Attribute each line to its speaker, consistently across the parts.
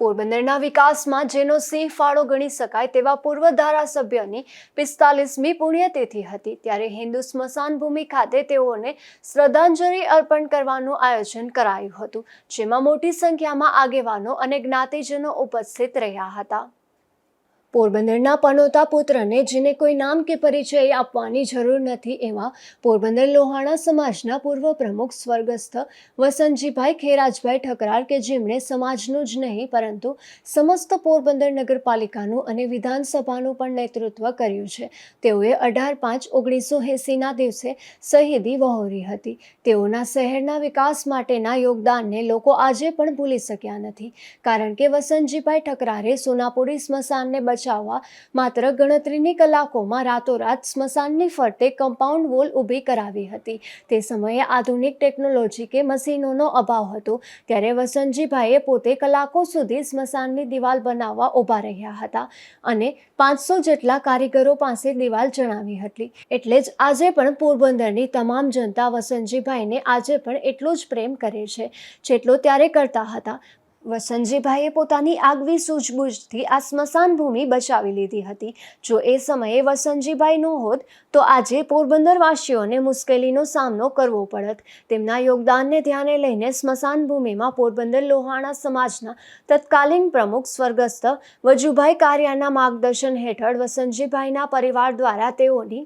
Speaker 1: પોરબંદરના વિકાસમાં જેનો સિંહ ફાળો ગણી શકાય તેવા પૂર્વ ધારાસભ્યની પિસ્તાલીસમી પુણ્યતિથિ હતી. ત્યારે હિન્દુ સ્મશાન ભૂમિ ખાતે તેઓને શ્રદ્ધાંજલિ અર્પણ કરવાનું આયોજન કરાયું હતું, જેમાં મોટી સંખ્યામાં આગેવાનો અને જ્ઞાતિજનો ઉપસ્થિત રહ્યા હતા. પોરબંદરના પનોતા પુત્રને, જેને કોઈ નામ કે પરિચય આપવાની જરૂર નથી, એવા પોરબંદર લોહાણા સમાજના પૂર્વ પ્રમુખ સ્વર્ગસ્થ વસંતજીભાઈ ખેરાજભાઈ ઠકરાર કે જેમણે સમાજનું જ નહીં, પરંતુ સમસ્ત પોરબંદર નગરપાલિકાનું અને વિધાનસભાનું પણ નેતૃત્વ કર્યું છે. તેઓએ અઢાર પાંચ ઓગણીસો એંસીના દિવસે શહીદી વહોરી હતી. તેઓના શહેરના વિકાસ માટેના યોગદાનને લોકો આજે પણ ભૂલી શક્યા નથી. કારણ કે વસંતજીભાઈ ઠકરારે સોનાપુરી સ્મશાનને બચાવવા માત્ર ગણતરીની કલાકોમાં રાતોરાત સ્મશાનની ફરતે કમ્પાઉન્ડ વોલ ઊભી કરાવી હતી. તે સમયે આધુનિક ટેકનોલોજી કે મશીનોનો અભાવ હતો, ત્યારે વસંતજીભાઈએ પોતે કલાકો સુધી સ્મશાનની દિવાલ બનાવવા ઊભા રહ્યા હતા અને પાંચસો જેટલા કારીગરો પાસે દિવાલ જણાવી હતી. એટલે જ આજે પણ પોરબંદરની તમામ જનતા વસંતજીભાઈને આજે પણ એટલો જ પ્રેમ કરે છે, જેટલો ત્યારે કરતા હતા. વસંતજીભાઈએ પોતાની આગવી સૂઝબૂઝથી આ સ્મશાન ભૂમિ બચાવી લીધી હતી. જો એ સમયે વસંતજીભાઈ ન હોત, તો આજે પોરબંદરવાસીઓને મુશ્કેલીનો સામનો કરવો પડત. તેમના યોગદાનને ધ્યાને લઈને સ્મશાન ભૂમિમાં પોરબંદર લોહાણા સમાજના તત્કાલીન પ્રમુખ સ્વર્ગસ્થ વજુભાઈ કારિયાના માર્ગદર્શન હેઠળ વસંતજીભાઈના પરિવાર દ્વારા તેઓની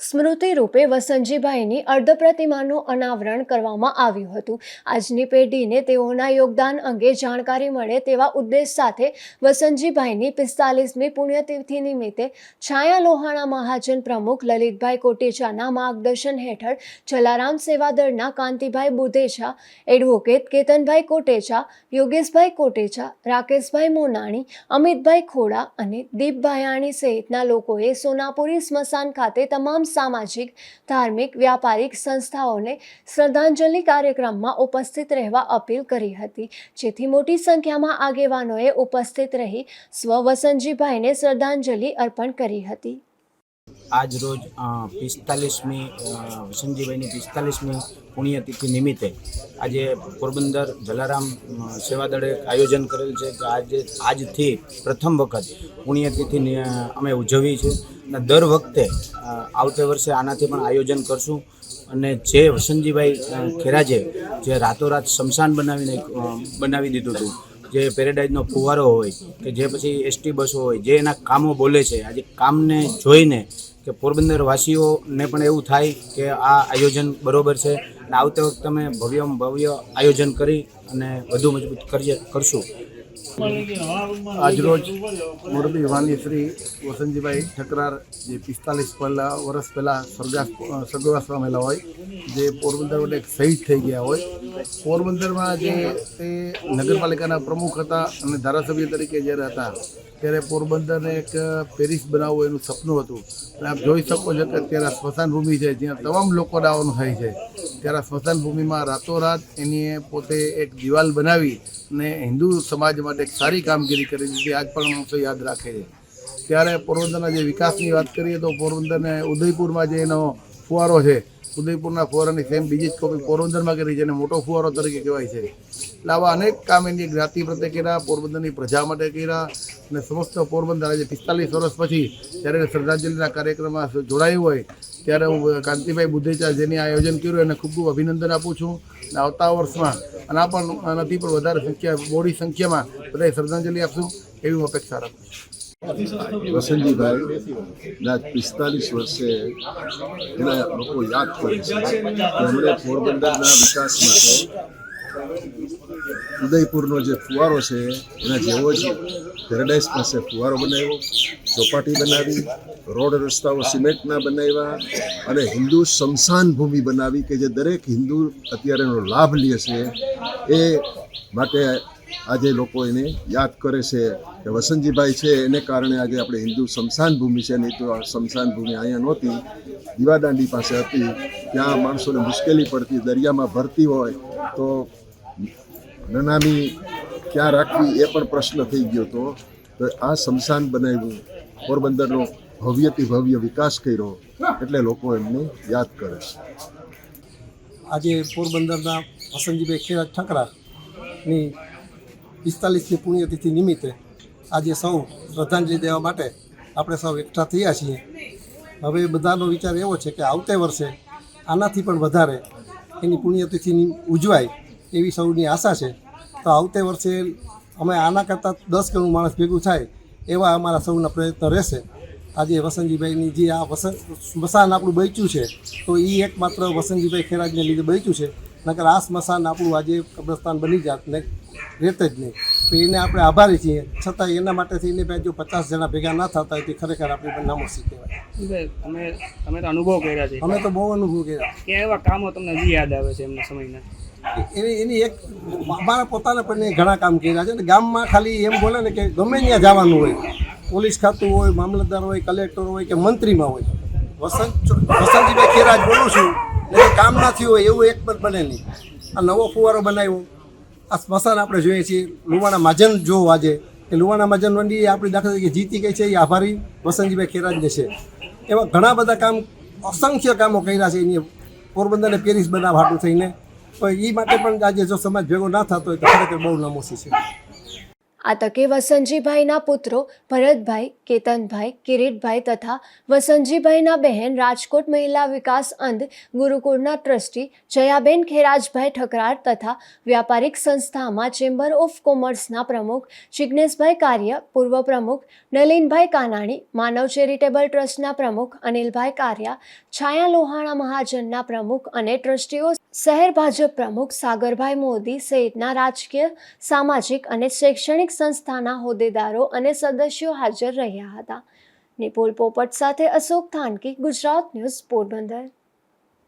Speaker 1: સ્મૃતિ રૂપે વસંતજીભાઈની અર્ધ પ્રતિમાનું અનાવરણ કરવામાં આવ્યું હતું. આજની પેઢીને તેઓના યોગદાન અંગે જાણકારી મળે તેવા ઉદ્દેશ સાથે વસંતજીભાઈની પિસ્તાલીસમી પુણ્યતિથિ નિમિત્તે છાયા લોહાણા મહાજન પ્રમુખ લલિતભાઈ કોટેચાના માર્ગદર્શન હેઠળ જલારામ સેવાદળના કાંતિભાઈ બુધેચા એડવોકેટ કેતનભાઈ કોટેચા, યોગેશભાઈ કોટેચા, રાકેશભાઈ મોનાણી, અમિતભાઈ ખોડા અને દીપ ભાયાણી સહિતના લોકોએ સોનાપુરી સ્મશાન ખાતે તમામ સામાજિક, ધાર્મિક, વ્યાપારિક સંસ્થાઓને શ્રદ્ધાંજલિ કાર્યક્રમમાં ઉપસ્થિત રહેવા અપીલ કરી હતી. જેથી મોટી સંખ્યામાં આગેવાનોએ ઉપસ્થિત રહી સ્વ વસંતજીભાઈને શ્રદ્ધાંજલિ અર્પણ કરી હતી.
Speaker 2: આજ રોજ પિસ્તાલીસમી વસંતજીભાઈની પિસ્તાલીસમી પુણ્યતિથિ નિમિત્તે આજે પોરબંદર જલારામ સેવાદળે આયોજન કરેલ છે કે આજે, આજથી પ્રથમ વખત પુણ્યતિથિ અમે ઉજવી છે દર વખતે આવતે વર્ષે આનાથી પણ આયોજન કરશું. અને જે વસંતજીભાઈ ખેરાજે જે રાતોરાત શમશાન બનાવીને બનાવી દીધું હતું, જે પેરેડાઇઝનો ફુવારો હોય, કે જે પછી એસટી બસો હોય, જે એના કામો બોલે છે, આજે કામને જોઈને કે પોરબંદરવાસીઓને પણ એવું થાય કે આ આયોજન બરોબર છે. અને આવતી વખતે અમે ભવ્યમાં ભવ્ય આયોજન કરી અને વધુ મજબૂત કરીએ, કરશું.
Speaker 3: આજરોજ મોરબી વાની શ્રી વસંતજીભાઈ ઠકરાર જે પિસ્તાલીસ પહેલાં વર્ષ પહેલાં સ્વર્ગાસ સ્વર્ગવાસ પામેલા હોય, જે પોરબંદર માટે શહીદ થઈ ગયા હોય, પોરબંદરમાં જે તે નગરપાલિકાના પ્રમુખ હતા અને ધારાસભ્ય તરીકે જ્યારે હતા, ત્યારે પોરબંદરને એક પેરિસ બનાવવું એનું સપનું હતું. અને આપ જોઈ શકો છો કે અત્યારે સ્મશાન ભૂમિ છે, જ્યાં તમામ લોકો આવવાનું થાય છે. ત્યારે સ્મશાન ભૂમિમાં રાતોરાત એની પોતે એક દિવાલ બનાવી અને હિન્દુ સમાજ માટે એક સારી કામગીરી કરી દીધી. આજ પણ માણસો યાદ રાખે છે. ત્યારે પોરબંદરના જે વિકાસની વાત કરીએ તો પોરબંદરને ઉદયપુરમાં જે એનો ફુવારો છે, ઉદયપુરના ફુવારાની સેમ બીજી જ કોપી પોરબંદરમાં કરી છે અને મોટો ફુવારો તરીકે કહેવાય છે. એટલે આવા અનેક કામ એની જ્ઞાતિ પ્રત્યે કર્યા, પોરબંદરની પ્રજા માટે કર્યા અને સમસ્ત પોરબંદર આજે પિસ્તાલીસ વર્ષ પછી જ્યારે શ્રદ્ધાંજલિના કાર્યક્રમમાં જોડાયું હોય ત્યારે હું કાંતિભાઈ બુદ્ધેચા જેની આયોજન કર્યું, એને ખૂબ અભિનંદન આપું છું. અને આવતા વર્ષમાં, અને આ પણ નથી પણ વધારે સંખ્યા મોડી સંખ્યામાં બધાએ શ્રદ્ધાંજલિ આપશું, એવી અપેક્ષા રાખું છું.
Speaker 4: વસંતજીભાઈ પિસ્તાલીસ વર્ષે એને લોકો યાદ કરે છે. એમણે પોરબંદરના વિકાસ માટે ઉદયપુરનો જે ફુવારો છે, એના જેવો જ પેરેડાઇઝ પાસે ફુવારો બનાવ્યો, ચોપાટી બનાવી, રોડ રસ્તાઓ સિમેન્ટના બનાવ્યા અને હિન્દુ શમશાન ભૂમિ બનાવી કે જે દરેક હિન્દુ અત્યારેનો લાભ લે છે એ માટે આજે લોકો એને યાદ કરે છે કે વસંતજીભાઈ છે, એને કારણે આજે આપણે હિન્દુ શમશાન ભૂમિ છે, નહીં તો આ શમશાન ભૂમિ અહીંયા નહોતી, દીવાદાંડી પાસે હતી, ત્યાં માણસોને મુશ્કેલી પડતી, દરિયામાં ભરતી હોય તો નનામી ક્યાં રાખવી એ પણ પ્રશ્ન થઈ ગયો હતો. તો આ શમશાન બનાવ્યું. પોરબંદરનો ભવ્યથી ભવ્ય વિકાસ કર્યો એટલે લોકો એમને યાદ કરે છે.
Speaker 5: આજે પોરબંદરના વસંતજીભાઈ ખેરાજ ઠકરાની પિસ્તાલીસની પુણ્યતિથિ નિમિત્તે આજે સૌ શ્રદ્ધાંજલિ દેવા માટે આપણે સૌ એકઠા થયા છીએ. હવે બધાનો વિચાર એવો છે કે આવતે વર્ષે આનાથી પણ વધારે એની પુણ્યતિથિની ઉજવાય એવી સૌની આશા છે. તો આવતે વર્ષે અમે આના કરતાં દસ ગણું માણસ ભેગું થાય એવા અમારા સૌના પ્રયત્ન રહેશે. આજે વસંતજીભાઈની જે આ વસંત સ્મશાન આપણું બચ્યું છે તો એ એકમાત્ર વસંતજીભાઈ ખેરાજને લીધે બચ્યું છે. નકર આ સ્મશાન આપણું આજે કબ્રસ્તાન બની જાત ને રહેતે જ નહીં. તો એને આપણે આભારી છીએ. છતાં એના માટે થઈને ભાઈ જો પચાસ જણા ભેગા ના થતા હોય તે ખરેખર આપણી પણ નામોસી કહેવાય.
Speaker 6: અમે તમે તમે તો અનુભવ કર્યા છે.
Speaker 5: અમે તો બહુ અનુભવ કર્યા.
Speaker 6: કે એવા કામો તમને હજી યાદ આવે છે એમના સમયના?
Speaker 5: એની એની એક મારા પોતાના પણ ઘણા કામ કર્યા છે. અને ગામમાં ખાલી એમ બોલે ને કે ગમે ત્યાં જવાનું હોય, પોલીસ ખાતું હોય, મામલતદાર હોય, કલેક્ટર હોય કે મંત્રીમાં હોય. વસંત વસંતજીભાઈ ખેરાજ બોલું છું એ કામ ના થયું હોય, એવું એક પણ બને નહીં. આ નવો ફુવારો બનાવ્યો. આ સ્મશાન આપણે જોઈએ છીએ, લુવાણા માજન જો આજે. કે લુવાણા માજન મંડી આપણી દાખલા તરીકે જીતી ગઈ છે, એ આભારી વસંતજીભાઈ ખેરાજને છે. એવા ઘણા બધા કામ, અસંખ્ય કામો કર્યા છે, એની પોરબંદરને પેરિસ બનાવ હાટું થઈને. એ માટે પણ આજે જો સમાજ ભેગો ના થતો હોય તો ખરેખર બહુ નમોસી છે.
Speaker 1: આ તકે વસંતજીભાઈના પુત્રો ભરતભાઈ, કેતનભાઈ, કિરીટભાઈ તથા વસંતજીભાઈના બહેન રાજકોટ મહિલા વિકાસ અંધ ગુરુકુળના ટ્રસ્ટી જયાબેન ખેરાજભાઈ ઠકરાર તથા વ્યાપારિક સંસ્થામાં ચેમ્બર ઓફ કોમર્સના પ્રમુખ જિજ્ઞેશભાઈ કાર્ય, પૂર્વ પ્રમુખ નલિનભાઈ કાનાણી, માનવ ચેરિટેબલ ટ્રસ્ટના પ્રમુખ અનિલભાઈ કાર્યા, છાયા લોહાણા મહાજનના પ્રમુખ અને ટ્રસ્ટીઓ શહેર ભાજપ પ્રમુખ સાગરભાઈ મોદી સહિતના રાજકીય, સામાજિક અને શૈક્ષણિક સંસ્થાના હોદ્દેદારો અને સદસ્યો હાજર રહ્યા હતા. નિપુલ પોપટ સાથે અશોક થાનકી, ગુજરાત ન્યૂઝ પોરબંદર.